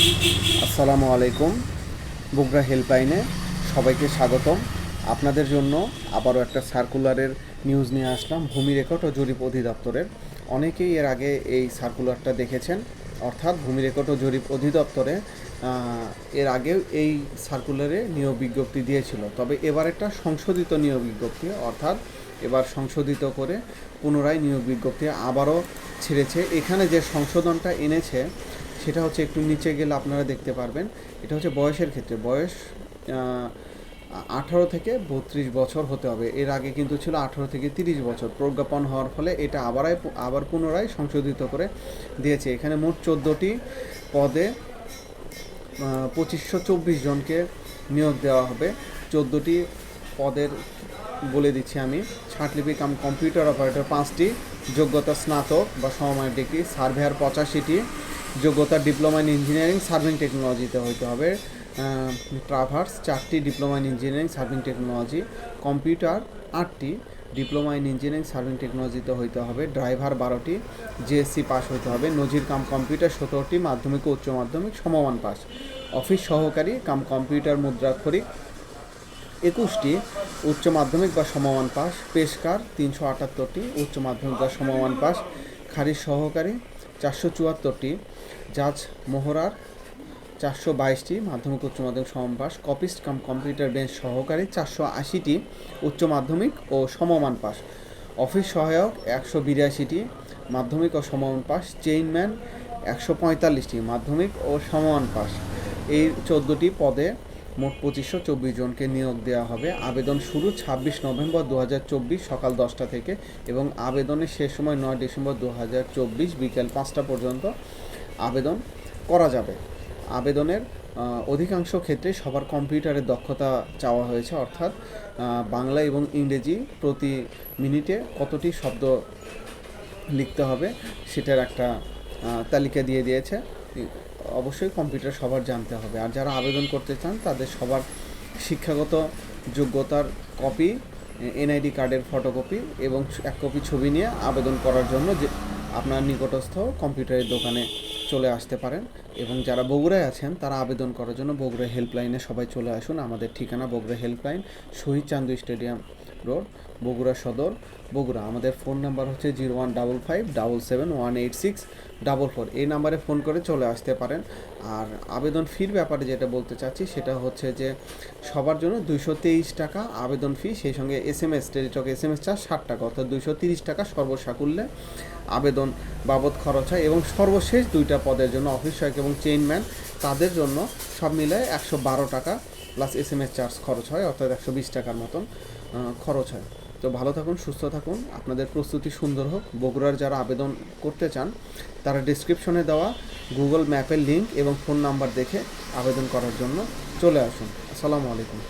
আসসালামু আলাইকুম বগুড়া হেল্পলাইনে সবাইকে স্বাগতম। আপনাদের জন্য আবারও একটা সার্কুলারের নিউজ নিয়ে আসলাম, ভূমি রেকর্ড ও জরিপ অধিদপ্তরের। অনেকেই এর আগে এই সার্কুলারটা দেখেছেন, অর্থাৎ ভূমি রেকর্ড ও জরিপ অধিদপ্তরে এর আগেও এই সার্কুলারে নিয়োগ বিজ্ঞপ্তি দিয়েছিল। তবে এবার একটা সংশোধিত নিয়োগ বিজ্ঞপ্তি, অর্থাৎ এবার সংশোধিত করে পুনরায় নিয়োগ বিজ্ঞপ্তি আবারও ছেড়েছে। এখানে যে সংশোধনটা এনেছে সেটা হচ্ছে একটু নিচে গেলে আপনারা দেখতে পারবেন। এটা হচ্ছে বয়সের ক্ষেত্রে। বয়স আঠারো থেকে বত্রিশ বছর হতে হবে। এর আগে কিন্তু ছিল আঠারো থেকে তিরিশ বছর। প্রজ্ঞাপন হওয়ার ফলে এটা আবার আবার পুনরায় সংশোধিত করে দিয়েছে। এখানে মোট চোদ্দোটি পদে পঁচিশশো চব্বিশ জনকে নিয়োগ দেওয়া হবে। চোদ্দোটি পদের বলে দিচ্ছি আমি। ছাঁটলিপি কাম কম্পিউটার অপারেটর পাঁচটি, যোগ্যতা স্নাতক বা সমমানের ডিগ্রি, সার্ভেয়ার পঁচাশিটি যোগ্যতা ডিপ্লোমা ইন ইঞ্জিনিয়ারিং, সার্ভিং টেকনোলজিতে হইতে হবে। ট্রাভার্স, চারটি diploma in engineering, serving technology. Computer, আটটি ডিপ্লোমা ইন ইঞ্জিনিয়ারিং, সার্ভিং টেকনোলজিতে হইতে হবে। ড্রাইভার, বারোটি। জিএসসি পাস হইতে হবে। নজির কাম কম্পিউটার, সতেরোটি। মাধ্যমিক ও উচ্চ মাধ্যমিক, সমমান পাস। অফিস সহকারী কাম কম্পিউটার, মুদ্রাক্ষরিক। একুশটি, উচ্চ মাধ্যমিক বা সমমান পাস। পেশকার, তিনশো আটাত্তরটি। উচ্চ মাধ্যমিক বা সমমান পাস। খারিজ সহকারী চারশো চুয়াত্তরটি জাজ মোহরার চারশো বাইশটি মাধ্যমিক উচ্চ মাধ্যমিক সমমান pass copyist cum computer bench সহকারী চারশো আশিটি উচ্চ মাধ্যমিক ও সমমান পাস। অফিস সহায়ক একশো বিরাশিটি, মাধ্যমিক ও সমমান পাস। চেইনম্যান একশো পঁয়তাল্লিশটি, মাধ্যমিক ও সমমান পাস। এই চোদ্দোটি পদে মোট পঁচিশশো চব্বিশ জনকে নিয়োগ দেওয়া হবে। আবেদন শুরু ছাব্বিশ নভেম্বর দু হাজার চব্বিশ সকাল দশটা থেকে এবং আবেদনের শেষ সময় নয় ডিসেম্বর দু হাজার চব্বিশ বিকেল পাঁচটা পর্যন্ত আবেদন করা যাবে। আবেদনের অধিকাংশ ক্ষেত্রে সবার কম্পিউটারের দক্ষতা চাওয়া হয়েছে, অর্থাৎ বাংলা এবং ইংরেজি প্রতি মিনিটে কতটি শব্দ লিখতে হবে সেটার একটা তালিকা দিয়ে দিয়েছে। অবশ্যই কম্পিউটার সবার জানতে হবে। আর যারা আবেদন করতে চান, তাদের সবার শিক্ষাগত যোগ্যতার কপি এনআইডি কার্ডের ফটোকপি এবং এক কপি ছবি নিয়ে আবেদন করার জন্য যে আপনার নিকটস্থ কম্পিউটারের দোকানে চলে আসতে পারেন এবং যারা বগুড়ায় আছেন, তারা আবেদন করার জন্য বগুড়া হেল্পলাইনে সবাই চলে আসুন। আমাদের ঠিকানা Bogura helpline Shahid Chandu stadium road Bogura Sadar Bogura আমাদের ফোন নাম্বার হচ্ছে zero one double five double seven one eight six double four. এই নাম্বারে ফোন করে চলে আসতে পারেন। আর আবেদন ফির ব্যাপারে যেটা বলতে চাচ্ছি, সেটা হচ্ছে যে সবার জন্য দুইশো তেইশ টাকা আবেদন ফি, সেই সঙ্গে S M S Teletalk S M S charge ষাট টাকা। অর্থাৎ দুইশো তিরিশ টাকা সর্বসাকুল্যে আবেদন বাবদ খরচ হয় এবং সর্বশেষ দুইটা পদের জন্য অফিস সহায়ক এবং চেইনম্যান, তাদের জন্য সব মিলায় একশো বারো টাকা plus S M S charge খরচ হয়, অর্থাৎ একশো বিশ টাকার মতন খরচ হয়। তো ভালো থাকুন, সুস্থ থাকুন। আপনাদের প্রস্তুতি সুন্দর হোক। বগুড়ার যারা আবেদন করতে চান, তারা ডিসক্রিপশনে দেওয়া গুগল ম্যাপের লিঙ্ক এবং ফোন নাম্বার দেখে আবেদন করার জন্য চলে আসুন। আসসালামু আলাইকুম।